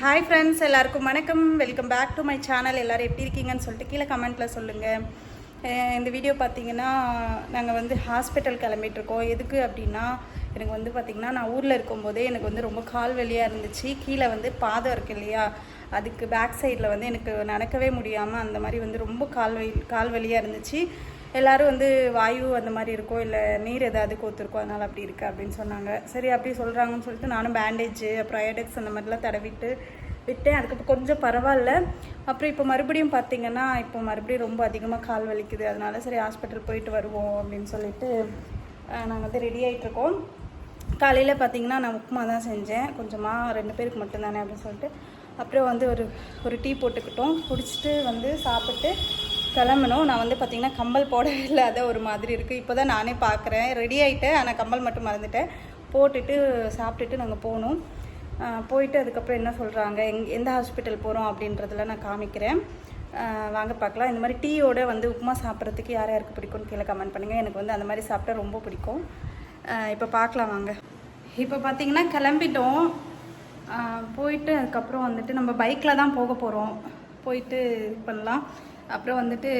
Hi friends எல்லாருக்கும் வணக்கம். Welcome back to my channel எல்லோரும் எப்படி இருக்கீங்கன்னு சொல்லிட்டு கீழே கமெண்ட்டில் சொல்லுங்கள் இந்த வீடியோ பார்த்தீங்கன்னா நாங்கள் வந்து ஹாஸ்பிட்டல் கிளம்பிட்டுருக்கோம் எதுக்கு அப்படின்னா எனக்கு வந்து பார்த்திங்கன்னா நான் ஊரில் இருக்கும்போதே எனக்கு வந்து ரொம்ப கால் வலியாக இருந்துச்சு. கீழே வந்து பாதம் இருக்கு இல்லையா? அதுக்கு பேக் சைடில் வந்து எனக்கு நடக்கவே முடியாமல் அந்த மாதிரி வந்து ரொம்ப கால் வலி கால் வலியாக இருந்துச்சு. எல்லாரும் வந்து வாயு அந்த மாதிரி இருக்கோ இல்லை நீர் ஏதாவது கோத்துருக்கோ அதனால் அப்படி இருக்குது அப்படின்னு சொன்னாங்க. சரி அப்படி சொல்கிறாங்கன்னு சொல்லிட்டு நானும் பேண்டேஜ் அப்புறம் அயோடெக்ஸ் அந்த மாதிரிலாம் தடவிட்டு விட்டேன். அதுக்கப்புறம் கொஞ்சம் பரவாயில்ல. அப்புறம் இப்போ மறுபடியும் பார்த்தீங்கன்னா இப்போ மறுபடியும் ரொம்ப அதிகமாக கால் வலிக்குது. அதனால சரி ஹாஸ்பிட்டல் போயிட்டு வருவோம் அப்படின்னு சொல்லிட்டு நாங்கள் வந்து ரெடி ஆகிட்ருக்கோம் காலையில் பார்த்தீங்கன்னா நான் உப்புமா தான் செஞ்சேன். கொஞ்சமாக ரெண்டு பேருக்கு மட்டும்தானே அப்படின்னு சொல்லிட்டு அப்புறம் வந்து ஒரு ஒரு டீ போட்டுக்கிட்டோம். குடிச்சிட்டு வந்து சாப்பிட்டு கிளம்பணும். நான் வந்து பார்த்திங்கன்னா கம்பல் போடவே இல்லாத ஒரு மாதிரி இருக்குது இப்போ தான் நானே பார்க்குறேன் ரெடி ஆகிட்டேன் ஆனால் கம்பல் மட்டும் மறந்துட்டேன். போட்டுட்டு சாப்பிட்டுட்டு நாங்கள் போகணும் போயிட்டு அதுக்கப்புறம் என்ன சொல்கிறாங்க எங் எந்த ஹாஸ்பிட்டல் போகிறோம் அப்படின்றதுல நான் காமிக்கிறேன். வாங்க பார்க்கலாம் இந்த மாதிரி டீயோட வந்து உப்புமா சாப்பிட்றதுக்கு யார் யாருக்கு பிடிக்கும்னு கீழே கமெண்ட் பண்ணுங்கள் எனக்கு வந்து அந்த மாதிரி சாப்பிட்டா ரொம்ப பிடிக்கும். இப்போ பார்க்கலாம் வாங்க. இப்போ பார்த்தீங்கன்னா கிளம்பிட்டோம். போயிட்டு அதுக்கப்புறம் வந்துட்டு நம்ம பைக்கில் தான் போக போகிறோம் போயிட்டு இது பண்ணலாம். அப்புறம் வந்துட்டு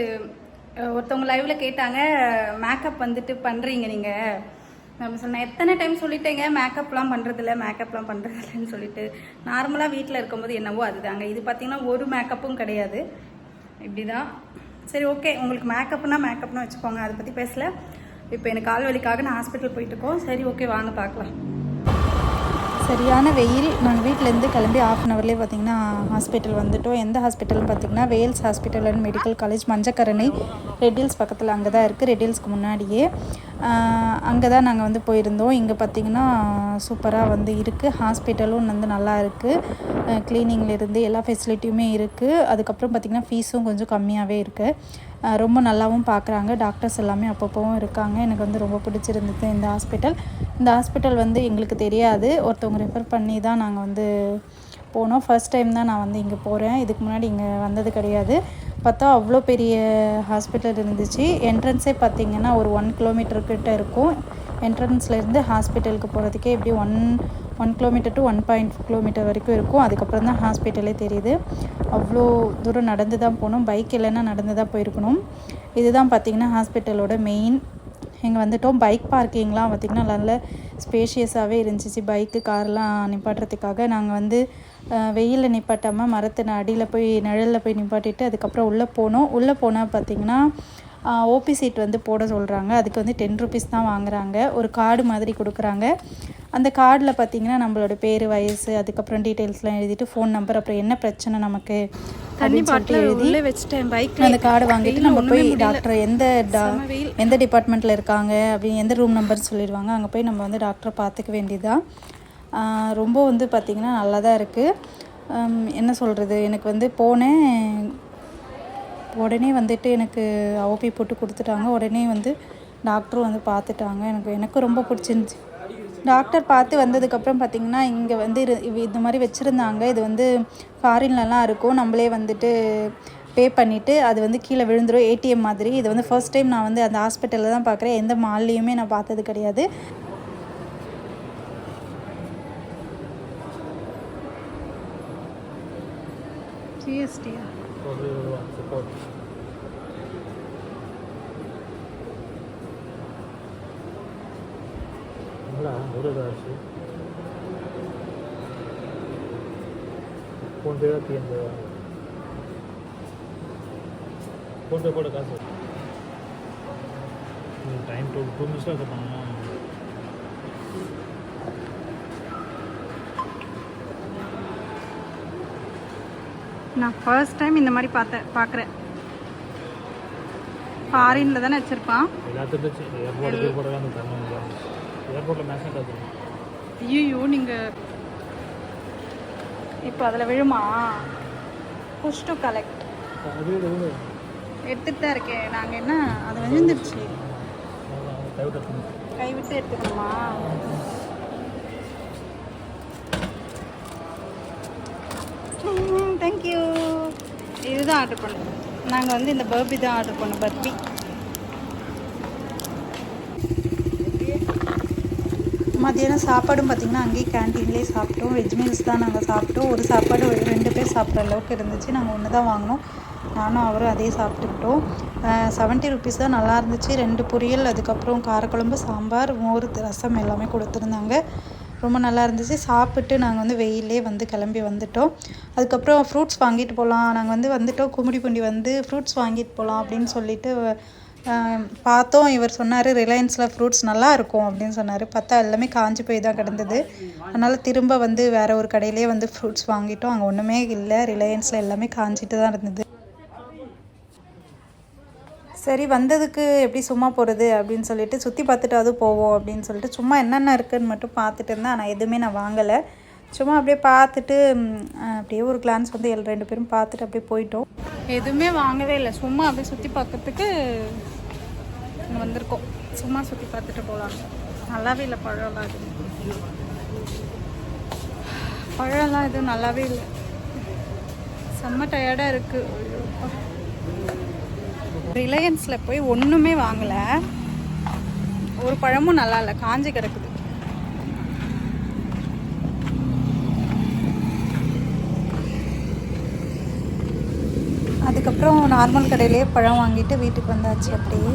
ஒருத்தவங்க லைவ்ல கேட்டாங்க மேக்கப் வந்துட்டு பண்ணுறீங்க நீங்கள் நம்ம சொன்னேன் எத்தனை டைம் சொல்லிட்டேங்க மேக்கப்லாம் பண்ணுறதில்ல மேக்கப்லாம் பண்ணுறதில்லன்னு சொல்லிட்டு. நார்மலாக வீட்டில் இருக்கும்போது என்னவோ அதுதாங்க. இது பார்த்தீங்கன்னா ஒரு மேக்கப்பும் கிடையாது. இப்படி தான் சரி ஓகே உங்களுக்கு மேக்கப்னா மேக்கப்னு வச்சுக்கோங்க. அதை பற்றி பேசல. இப்போ எனக்கு கால் வலிக்காக நான் ஹாஸ்பிட்டல் போயிட்டு இருக்கோம். சரி ஓகே வாங்க பார்க்கலாம் சரியான வெயில். நாங்கள் வீட்டிலேருந்து கிளம்பி ஆஃப் அன் ஹவர்லேயே பார்த்தீங்கன்னா ஹாஸ்பிட்டல் வந்துட்டோம். எந்த ஹாஸ்பிட்டல்னு பார்த்தீங்கன்னா Vels hospital and medical college Manjakaranai. Redhills பக்கத்தில் அங்கே தான் இருக்குது ரெட்டில்ஸ்க்கு முன்னாடியே. அங்கே தான் நாங்கள் வந்து போயிருந்தோம். இங்கே பார்த்தீங்கன்னா சூப்பராக வந்து இருக்குது ஹாஸ்பிட்டலும் வந்து நல்லா இருக்குது க்ளீனிங்லேருந்து எல்லா ஃபெசிலிட்டியுமே இருக்குது அதுக்கப்புறம் பார்த்திங்கன்னா ஃபீஸும் கொஞ்சம் கம்மியாகவே இருக்குது ரொம்ப நல்லாவும் பார்க்குறாங்க. டாக்டர்ஸ் எல்லாமே அப்பப்போவும் இருக்காங்க. எனக்கு வந்து ரொம்ப பிடிச்சிருந்தது இந்த ஹாஸ்பிட்டல் இந்த ஹாஸ்பிட்டல் வந்து எங்களுக்கு தெரியாது. ஒருத்தவங்க ரெஃபர் பண்ணி தான் நாங்கள் வந்து போனோம். ஃபர்ஸ்ட் டைம் தான் நான் வந்து இங்கே போகிறேன் இதுக்கு முன்னாடி இங்கே வந்தது கிடையாது. பார்த்தா அவ்வளோ பெரிய ஹாஸ்பிட்டல் இருந்துச்சு. என்ட்ரன்ஸே பார்த்திங்கன்னா ஒரு ஒன் கிலோமீட்டர்கிட்ட இருக்கும். என்ட்ரன்ஸ்லேருந்து ஹாஸ்பிட்டலுக்கு போகிறதுக்கே எப்படி one one kilometre to one point kilometre வரைக்கும் இருக்கும். அதுக்கப்புறம் தான் ஹாஸ்பிட்டலே தெரியுது. அவ்வளோ தூரம் நடந்து தான் போகணும். பைக் இல்லைன்னா நடந்து தான் போயிருக்கணும். இதுதான் பார்த்திங்கன்னா ஹாஸ்பிட்டலோட மெயின் இங்கே வந்துட்டோம். பைக் பார்க்கிங்லாம் பார்த்திங்கன்னா நல்ல ஸ்பேஷியஸாகவே இருந்துச்சு. பைக்கு கார்லாம் நிப்பாட்டுறதுக்காக நாங்கள் வந்து வெயிலில் நிப்பாட்டாமல் மரத்தின் அடியில் போய் நிழலில் போய் நிப்பாட்டிட்டு அதுக்கப்புறம் உள்ளே போனோம். உள்ளே போனால் பார்த்திங்கன்னா ஓபி சீட் வந்து போட சொல்கிறாங்க அதுக்கு வந்து டென் ருபீஸ் தான் வாங்குறாங்க. ஒரு கார்டு மாதிரி கொடுக்குறாங்க. அந்த கார்டில் பார்த்தீங்கன்னா நம்மளோட பேர் வயசு அதுக்கப்புறம் டீட்டெயில்ஸ்லாம் எழுதிட்டு ஃபோன் நம்பர் அப்புறம் என்ன பிரச்சனை நமக்கு அப்படின்னு சொல்லிட்டு எழுதி வச்சுட்டேன் பைக் அந்த கார்டை வாங்கிட்டு நம்ம போய் டாக்டர் எந்த டா எந்த டிபார்ட்மெண்ட்டில் இருக்காங்க அப்படின்னு எந்த ரூம் நம்பர் சொல்லிடுவாங்க. அங்கே போய் நம்ம வந்து டாக்டரை பார்த்துக்க வேண்டியதுதான் ஆஹ் ரொம்ப வந்து பார்த்திங்கன்னா நல்லா தான் இருக்குது என்ன சொல்கிறது எனக்கு வந்து போனேன். உடனே வந்துட்டு எனக்கு ஓபி போட்டு கொடுத்துட்டாங்க. உடனே வந்து டாக்டரும் வந்து பார்த்துட்டாங்க. எனக்கு எனக்கு ரொம்ப பிடிச்சிருந்துச்சி. டாக்டர் பார்த்து வந்ததுக்கப்புறம் பார்த்திங்கன்னா இங்கே வந்து இரு- இது இந்த மாதிரி வச்சுருந்தாங்க. இது வந்து ஃபாரின்லலாம் இருக்கும். நம்மளே வந்துட்டு பே பண்ணிவிட்டு அது வந்து கீழே விழுந்துடும் ஏடிஎம் மாதிரி. இது வந்து ஃபர்ஸ்ட் டைம் நான் வந்து அந்த ஹாஸ்பிட்டலில் தான் பார்க்குறேன். எந்த மால்லையுமே நான் பார்த்தது கிடையாது. ஜிஎஸ்டியா நல்லா முருகாசு ஃபோன்பே தான் பிஎன்பே போட காசு டைம் டூ டூ மினிட்ஸ் பண்ணணும். நான் ஃபர்ஸ்ட் டைம் இந்த மாதிரி பார்த்தேன் பார்க்குறேன். ஃபாரின்ல தானே வச்சிருப்பான். ஏர்போர்ட்டில் மேக்ஸிமம் காசு ஐயோ நீங்கள் இப்போ அதில் விழுமா? புஷ் டு கலெக்ட் அது எடுத்துகிட்டு தான் இருக்கேன். நாங்கள் என்ன அது விழுந்துருச்சு. கைவிட்டு எடுத்துக்கணுமா? தேங்க்யூ இதுதான் ஆர்டர் பண்ணோம் நாங்கள் வந்து இந்த பர்பி தான் ஆர்டர் பண்ணோம் பர்பி. மதியானம் சாப்பாடும் பார்த்திங்கன்னா அங்கேயே கேன்டீன்லேயே சாப்பிட்டோம். வெஜ் மீல்ஸ் தான் நாங்கள் சாப்பிட்டோம். ஒரு சாப்பாடு ஒரு ரெண்டு பேர் சாப்பிட்ற அளவுக்கு இருந்துச்சு. நாங்கள் ஒன்று தான் வாங்கினோம். நானும் அவரும் அதே சாப்பிட்டுக்கிட்டோம். செவன்ட்டி ருபீஸ் தான் நல்லா இருந்துச்சு. ரெண்டு பொரியல் அதுக்கப்புறம் காரக்குழம்பு சாம்பார் மோர் ரசம் எல்லாமே கொடுத்துருந்தாங்க. ரொம்ப நல்லா இருந்துச்சு. சாப்பிட்டு நாங்கள் வந்து வெயிலே வந்து கிளம்பி வந்துட்டோம். அதுக்கப்புறம் ஃப்ரூட்ஸ் வாங்கிட்டு போகலாம் நாங்கள் வந்து வந்துட்டோம். கும்மிடிப்பூண்டி வந்து ஃப்ரூட்ஸ் வாங்கிட்டு போகலாம் அப்படின்னு சொல்லிட்டு பார்த்தோம் இவர் சொன்னார் ரிலையன்ஸில் ஃப்ரூட்ஸ் நல்லா இருக்கும் அப்படின்னு சொன்னார். பார்த்தா எல்லாமே காஞ்சி போய் தான் கிடந்தது. அதனால் திரும்ப வந்து வேற ஒரு கடையிலே வந்து ஃப்ரூட்ஸ் வாங்கிட்டோம். அங்கே ஒன்றுமே இல்லை. ரிலையன்ஸில் எல்லாமே காஞ்சிட்டு தான் இருந்தது. சரி வந்ததுக்கு எப்படி சும்மா போகிறது அப்படின்னு சொல்லிட்டு சுற்றி பார்த்துட்டு அது போவோம் அப்படின்னு சொல்லிட்டு சும்மா என்னென்ன இருக்குதுன்னு மட்டும் பார்த்துட்டு இருந்தேன். ஆனால் எதுவுமே நான் வாங்கலை. சும்மா அப்படியே பார்த்துட்டு அப்படியே ஒரு கிளான்ஸ் வந்து எல் ரெண்டு பேரும் பார்த்துட்டு அப்படியே போயிட்டோம். எதுவுமே வாங்கவே இல்லை. சும்மா அப்படியே சுற்றி பார்க்கறதுக்கு இங்கே வந்திருக்கோம். சும்மா சுற்றி பார்த்துட்டு போகலாம். நல்லாவே இல்லை பழம்லாம் எதுவும். பழம்லாம் எதுவும் நல்லாவே இல்லை. செம்ம டயர்டாக இருக்குது ரிலையன்ஸில் போய் ஒன்றுமே வாங்கலை. ஒரு பழமும் நல்லா இல்லை. காஞ்சி கிடக்குது. அதுக்கப்புறம் நார்மல் கடையிலே பழம் வாங்கிட்டு வீட்டுக்கு வந்தாச்சு அப்படியே.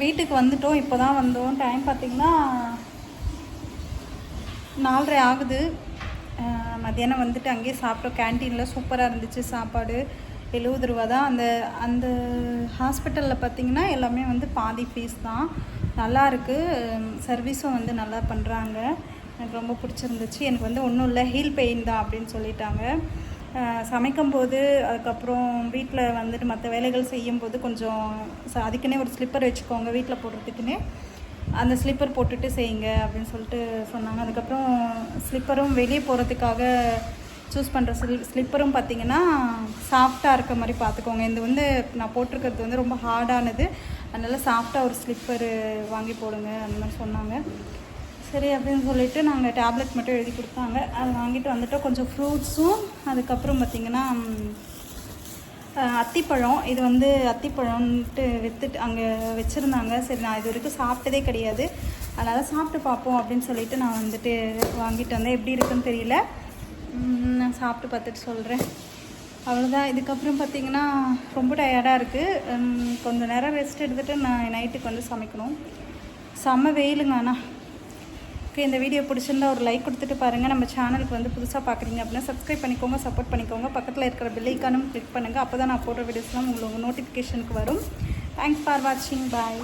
வீட்டுக்கு வந்துட்டோம் இப்போ தான் வந்தோம். டைம் பார்த்திங்கன்னா நாலரை ஆகுது. மத்தியானம் வந்துட்டு அங்கேயே சாப்பிட்டோம். கேன்டீனில் சூப்பராக இருந்துச்சு சாப்பாடு. எழுபது ரூபா தான் அந்த அந்த ஹாஸ்பிட்டலில் பார்த்தீங்கன்னா எல்லாமே வந்து பாதி ஃபீஸ் தான். நல்லா இருக்குது சர்வீஸும் வந்து நல்லா பண்ணுறாங்க எனக்கு ரொம்ப பிடிச்சிருந்துச்சு. எனக்கு வந்து ஒன்றும் இல்லை ஹீல் பெயின் தான் அப்படின்னு சொல்லிட்டாங்க. சமைக்கும்போது அதுக்கப்புறம் வீட்டில் வந்துட்டு மற்ற வேலைகள் செய்யும்போது கொஞ்சம் ச- அதுக்குன்னே ஒரு ஸ்லிப்பர் வச்சுக்கோங்க வீட்டில் போடுறதுக்குன்னே. அந்த ஸ்லிப்பர் போட்டுட்டு செய்யுங்க அப்படின்னு சொல்லிட்டு சொன்னாங்க. அதுக்கப்புறம் ஸ்லிப்பரும் வெளியே போகிறதுக்காக சூஸ் பண்ணுற ஸ்லி ஸ்லிப்பரும் பார்த்தீங்கன்னா சாஃப்டாக இருக்க மாதிரி பார்த்துக்கோங்க இது வந்து நான் போட்டிருக்கிறது வந்து ரொம்ப ஹார்டானது அதனால் சாஃப்டாக ஒரு ஸ்லிப்பரு வாங்கி போடுங்க அந்த மாதிரி சொன்னாங்க. சரி அப்படின்னு சொல்லிட்டு நாங்கள் டேப்லெட் மட்டும் எழுதி கொடுத்தாங்க. அது வாங்கிட்டு வந்துட்டோம். கொஞ்சம் ஃப்ரூட்ஸும் அதுக்கப்புறம் பார்த்திங்கன்னா அத்திப்பழம். இது வந்து அத்திப்பழம்ன்ட்டு வித்துட்டு அங்கே வச்சுருந்தாங்க. சரி நான் இது வரைக்கும் சாப்பிட்டதே கிடையாது. அதனால் சாப்பிட்டு பார்ப்போம் அப்படின்னு சொல்லிட்டு நான் வந்துட்டு வாங்கிட்டு வந்தேன். எப்படி இருக்குன்னு தெரியல. நான் சாப்பிட்டு பார்த்துட்டு சொல்கிறேன் அவ்வளோதான் இதுக்கப்புறம் பார்த்திங்கன்னா ரொம்ப டயர்டாக இருக்குது கொஞ்சம் நேரம் ரெஸ்ட் எடுத்துகிட்டு நான் நைட்டுக்கு வந்து சமைக்கணும். செம்ம வெயிலுங்க ஆனால் ஓகே இந்த வீடியோ பிடிச்சிருந்தா ஒரு லைக் கொடுத்துட்டு பாருங்கள் நம்ம சேனலுக்கு வந்து புதுசாக பார்க்குறீங்க அப்படின்னா சப்ஸ்கிரைப் பண்ணிக்கோங்க சப்போர்ட் பண்ணிக்கோங்க. பக்கத்தில் இருக்கிற பெல் கிளிக் பண்ணுங்கள் அப்போ தான் நான் போடுற வீடியோஸ்லாம் உங்களுக்கு நோட்டிஃபிகேஷனுக்கு வரும். தேங்க்ஸ் ஃபார் வாட்சிங் பாய்